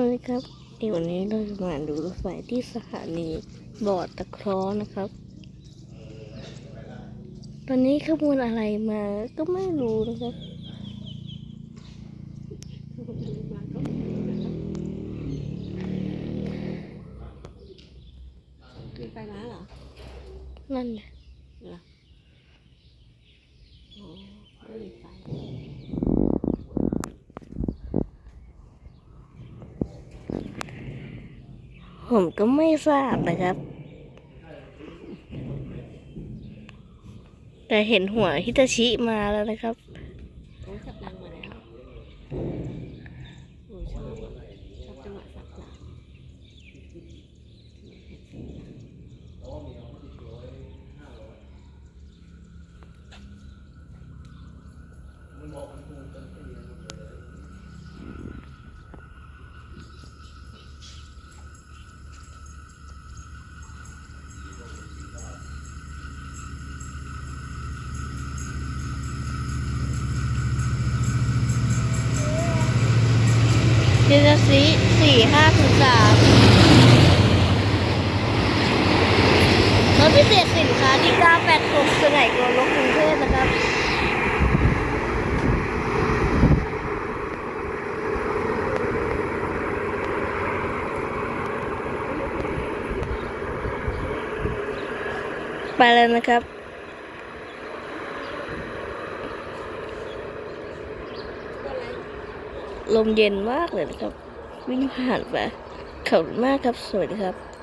วัสดีครับเดี๋ยววันนี้เราจะมาดูรถไฟที่สถานีบอร์ดตะเคราะห์นะครับ ตอนนี้ขบวนอะไรมาก็ไม่รู้นะครับมีไฟม้าเหรอ นั่นแหละ เหรออ๋อไม่มีไฟ ผมก็ไม่ทราบนะครับ แต่เห็นหัวฮิตาชิมาแล้วนะครับโอ้ยสับรางมาแล้วโอ้ยชอบอะชอบจังหวะสับรางฮิ ตาชิสี่ห้าถึงสามรถพิเศษสินค้าที่986สมัยกรนกกรุงเทพนะครับไปแล้วนะครับ ลมเย็นมากเลยนะครับ วิ่งผ่านไปขอบคุณมากครับ สวัสดีครับ